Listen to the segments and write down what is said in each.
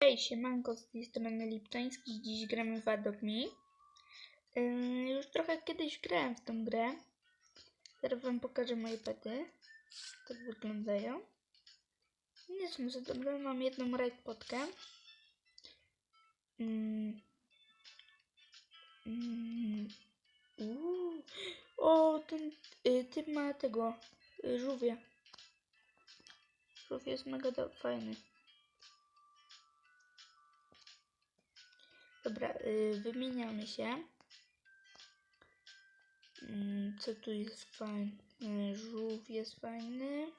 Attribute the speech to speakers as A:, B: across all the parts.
A: Hej, siemanko, z tej strony Liptoński. Dziś gramy w Adopt Me. Yy, już trochę kiedyś grałem w tą grę. Teraz wam pokażę moje pety. Tak wyglądają. Nie są za dobre, mam jedną raid potkę. Mm. Mm. O, ten y, typ ma tego y, żółwie. Żółw jest mega fajny. Dobra, y, wymieniamy się. Mm, co tu jest fajne? Żółw jest fajny.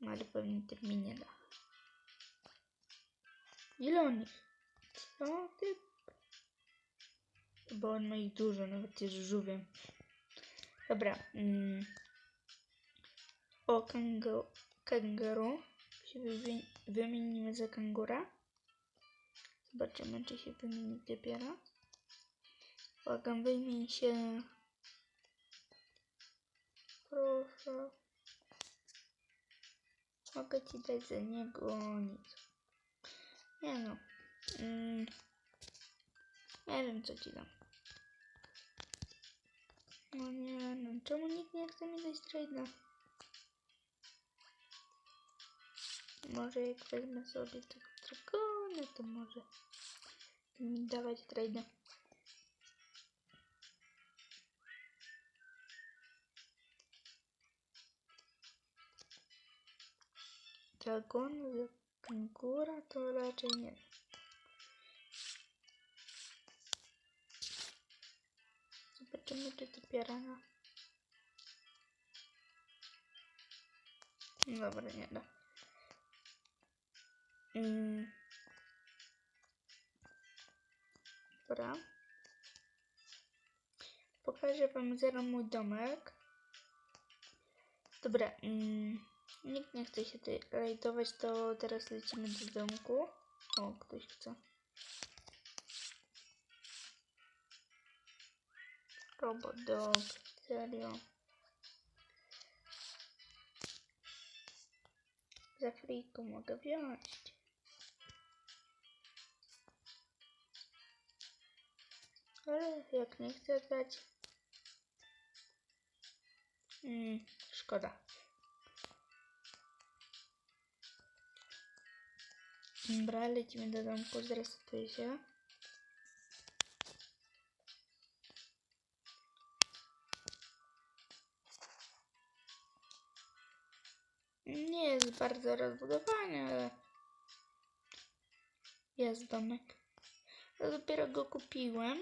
A: No, ale pewnie typ mi nie da. Ile on ich? Co ty? Bo on ma ich dużo, nawet jest żółwiem. Dobra. Mm. O, kango, wymi- wymienimy za kangura. Zobaczymy, czy się wymieni dopiero. Uwaga, wymień się. Proszę. Mogę ci dać za niego nic. Nie no. Mm. Nie wiem, co ci dam. No nie no, czemu nikt nie chce mi dać trade'a? Może jak wezmę sobie tego dragona, to może mi dawać trade'a. Dragon za kangura to raczej nie. Zobaczymy, czy to piarana. Dobra, nie da. Mm. Dobra. Pokażę wam zaraz mój domek. Dobra. Mm. Nikt nie chce się tutaj rajdować, to teraz lecimy do domku. O, ktoś chce. Robot dog, serio. Za friku mogę wziąć. Ale jak nie chcę dać... Mm, szkoda. Dobra, lecimy do domku, zresetuję się. Nie jest bardzo rozbudowany, ale jest domek. Ja dopiero go kupiłem.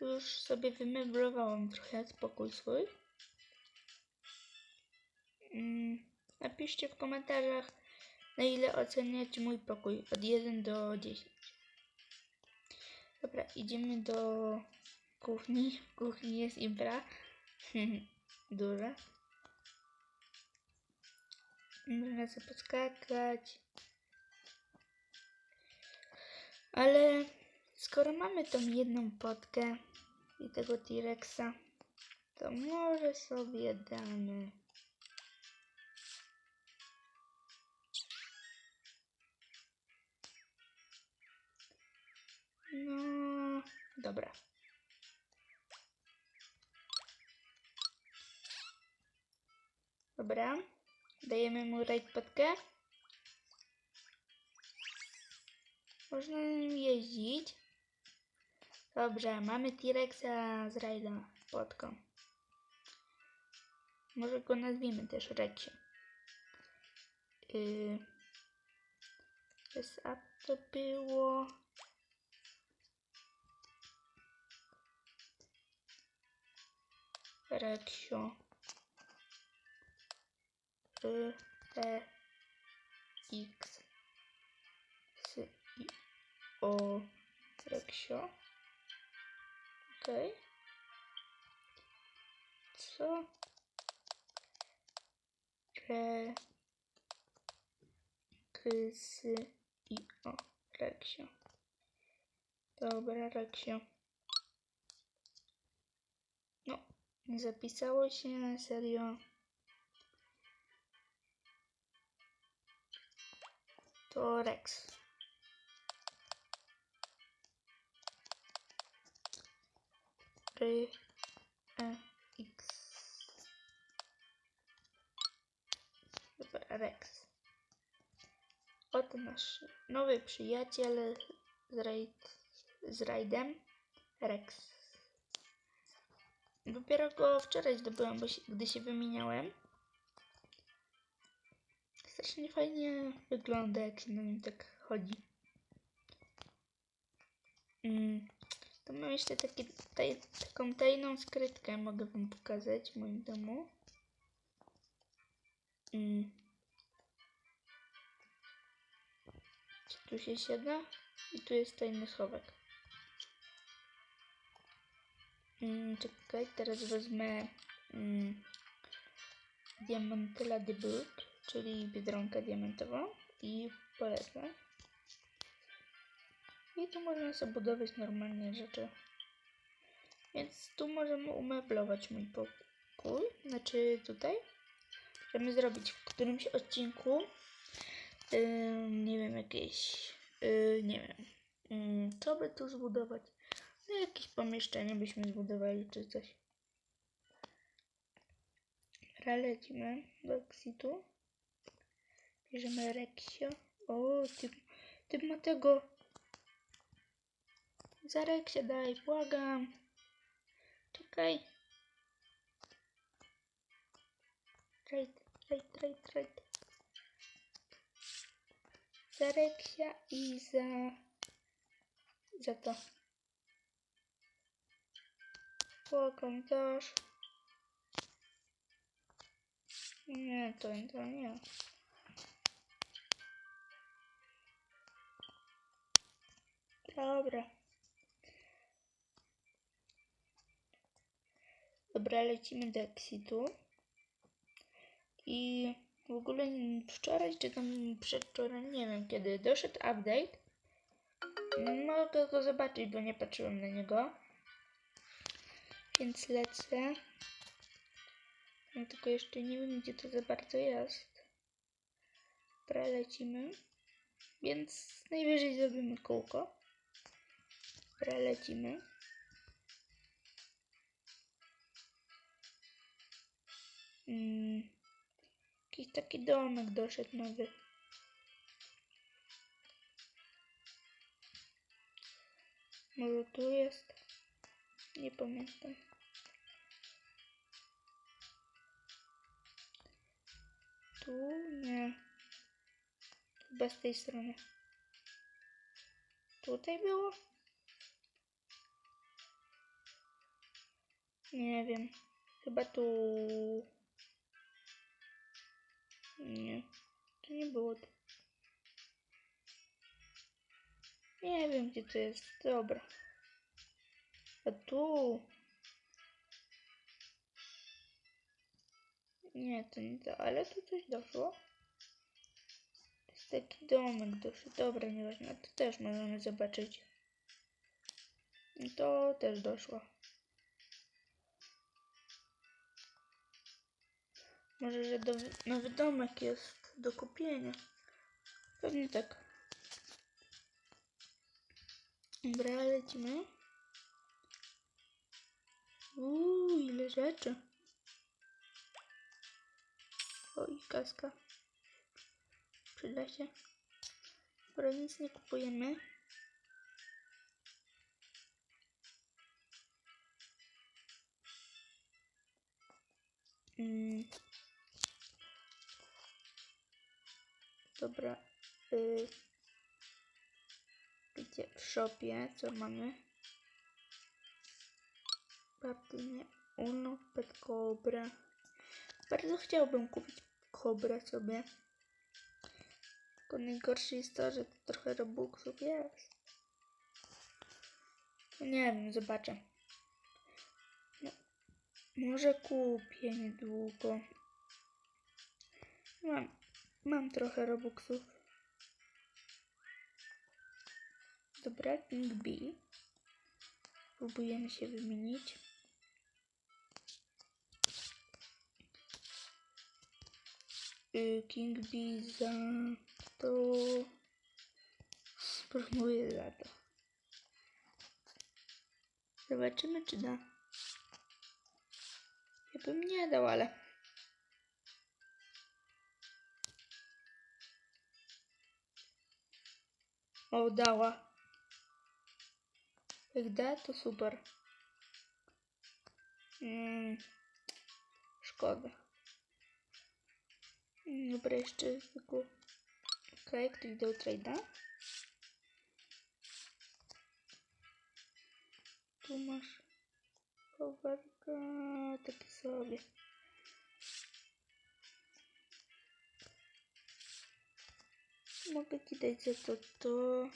A: Już sobie wymeblowałam trochę spokój swój. Mm, napiszcie w komentarzach, na ile oceniacie mój pokój od 1 do 10. Dobra, idziemy do kuchni. W kuchni jest impra. Duża. Można sobie poskakać. Ale skoro mamy tą jedną potkę i tego T-Rexa, to może sobie damy. No, dobra. Dobra. Dajemy mu raid potkę. Można na nim jeździć. Dobrze, mamy T-Rexa z raida potką. Może go nazwiemy też Rexie. Yy, a to było... Reksio. Y, E, X, S, I, O, Reksio. Okej. Co? Re, K, S, I, O, Reksio. Dobra, Reksio. No, nie zapisało się, serio. to Rex. R, E, X. Rex. Oto nasz nowy przyjaciel z, raid, z rajdem Rex. Dopiero go wczoraj zdobyłam, bo się, gdy się wymieniałem. Strasznie fajnie wygląda, jak się na nim tak chodzi. Mm. To mam jeszcze taki, taj, taką tajną skrytkę, mogę wam pokazać w moim domu. Mm. Czy tu się siada? I tu jest tajny schowek. Mm, czekaj, teraz wezmę mm, Diamantyla de Book, czyli biedronkę diamentową i polecę. I tu można sobie budować normalnie rzeczy. Więc tu możemy umeblować mój pokój. Znaczy tutaj. Możemy zrobić w którymś odcinku. Yy, nie wiem, jakieś. Yy, nie wiem. Yy, co by tu zbudować? No, jakieś pomieszczenie byśmy zbudowali, czy coś. Dobra, lecimy do exitu. Bierzemy Reksio. O, typ, typ ma tego. Za Reksia daj, błagam. Czekaj. Trade, trade, trade, trade. Za Reksia i za... Za to. Błagam, dasz. Nie, to, to nie. Dobra. Dobra, lecimy do exitu. I w ogóle wczoraj, czy tam przedwczoraj, nie wiem kiedy, doszedł update. Mogę go zobaczyć, bo nie patrzyłem na niego. Więc lecę. No tylko jeszcze nie wiem, gdzie to za bardzo jest. Dobra, lecimy. Więc najwyżej zrobimy kółko. Dobra, lecimy. Mm, jakiś taki domek doszedł nowy. Może tu jest? Nie pamiętam. Tu nie. Chyba z tej strony. Tutaj było? Nie wiem. Chyba tu. Nie. To nie było. Nie wiem gdzie to jest. Dobra. A tu. Nie, to nie to, ale tu coś doszło. To jest taki domek doszły. Dobra, nieważne. To też możemy zobaczyć. I To też doszło. Może, że do, nowy domek jest do kupienia. Pewnie tak. Dobra, lecimy. Uuu, ile rzeczy. Oj, kaska. Przyda się. Dobra, nic nie kupujemy. Mm. Dobra. Y. Gdzie? W shopie. Co mamy? Papnie. Uno, pet cobra. Bardzo chciałbym kupić kobrę sobie. Tylko najgorsze jest to, że to trochę robuxów jest. No nie wiem, zobaczę. No, może kupię niedługo. Mam, mam trochę robuxów. Dobra, King B. Próbujemy się wymienić. Y, King B za to Spróbuję za to. Zobaczymy, czy da. Ja bym nie dał, ale... Молдава. И где то супер? М -м -м. Шкода. Добре, ще го... Окей, като видео трейда. Тумаш. Проверка. Таки слаби. Mogę ci dać za to to.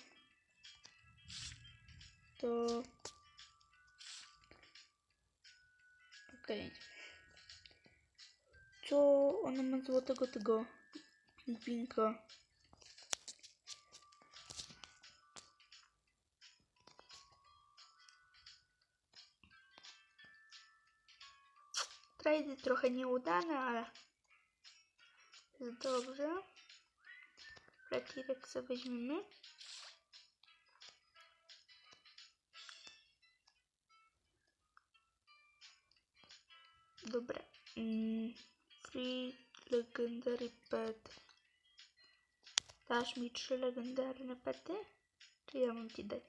A: To. Okej. Co ona ma złotego tego pingwinka? Trajdy trochę nieudane, ale jest dobrze. Flexirexa weźmiemy. Dobra. Mm, free legendary pet. Dasz mi trzy legendarne pety? Czy ja mam ci dać?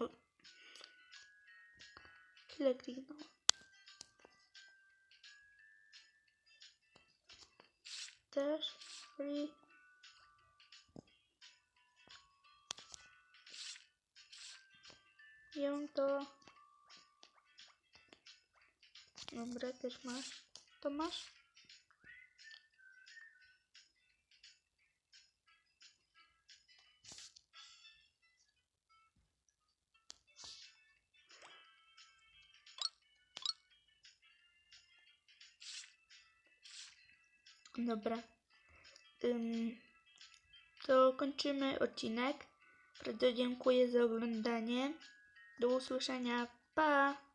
A: O. Źle kliknąłem. Też free. Ją to. Dobra, też masz. To masz? Dobra. To kończymy odcinek. Bardzo dziękuję za oglądanie. Do usłyszenia. Pa!